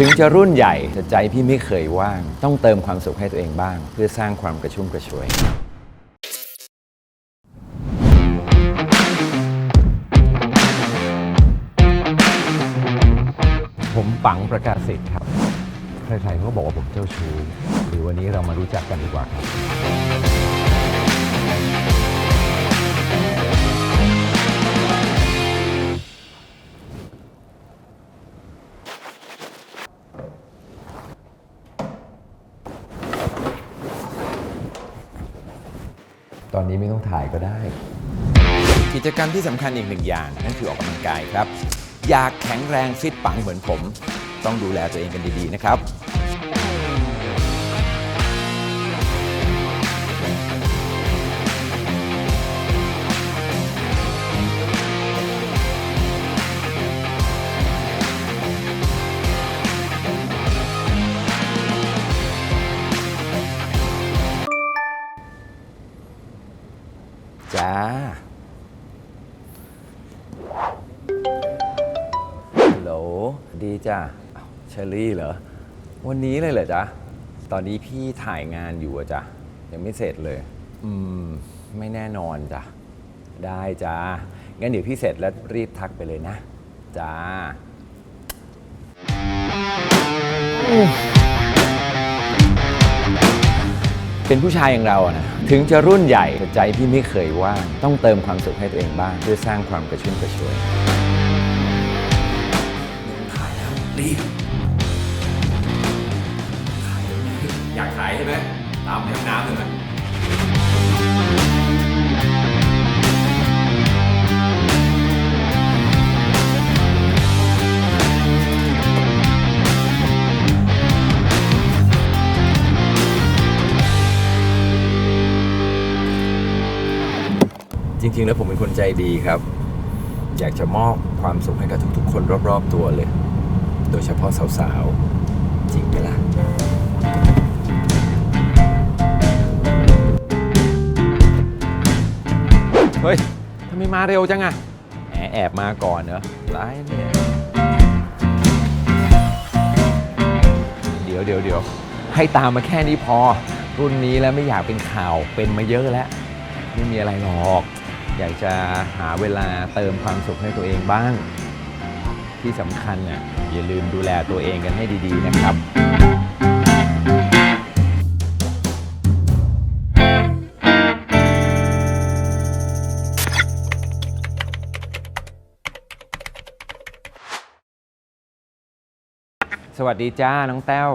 ถึงจะรุ่นใหญ่แต่ใจพี่ไม่เคยว่าง ต้องเติมความสุขให้ตัวเองบ้าง เพื่อสร้างความกระชุ่มกระชวย ผมปังประกาศสิทธิ์ครับ ใครๆเขาก็บอกว่าผมเจ้าชู้หรือวันนี้เรามารู้จักกันดีกว่าครับ ตอนนี้ไม่ต้องถ่ายก็ได้ กิจกรรมที่สำคัญอีกหนึ่งอย่างนั่นคือออกกำลังกายครับ อยากแข็งแรงฟิตปังเหมือนผม ต้องดูแลตัวเองกันดีๆนะครับ จ้า ฮัลโหล ดีจ้ะอ้าวเชอรี่เหรอ วันนี้เลยเหรอจ๊ะ ตอนนี้พี่ถ่ายงานอยู่อะจ๊ะยังไม่เสร็จเลย อืม ไม่แน่นอนจ้ะ ได้จ้า งั้นเดี๋ยวพี่เสร็จแล้วรีบทักไปเลยนะ จ้า เป็นผู้ชายอย่างเราอะนะถึงจะรุ่นใหญ่แต่ใจพี่ไม่เคยว่างต้องเติมความสุขให้ตัวเองบ้าง เพื่อสร้างความกระชุ่มกระชวยถ่ายแล้วรีบถ่ายแล้วรีบอยากถ่ายใช่ไหมตามไปห้องน้ำเลยไหม ริง ๆ แล้วผมเป็นคนใจดีครับ อยากจะมอบความสุขให้กับทุก ๆ คนรอบ ๆ ตัวเลย โดยเฉพาะสาว ๆ จริงไหมล่ะเฮ้ยทำไมมาเร็วจังอะแอบแอบมาก่อนเหรอร้ายเนี่ยเดี๋ยวเดี๋ยวเดี๋ยวให้ตามมาแค่นี้พอ รุ่นนี้แล้วไม่อยากเป็นข่าวเป็นมาเยอะแล้ว ไม่มีอะไรหรอก อยากจะหาเวลาเติมความสุขให้ตัวเองบ้าง ที่สำคัญน่ะอย่าลืมดูแลตัวเองกันให้ดีๆนะครับสวัสดีจ้า น้องแต้ว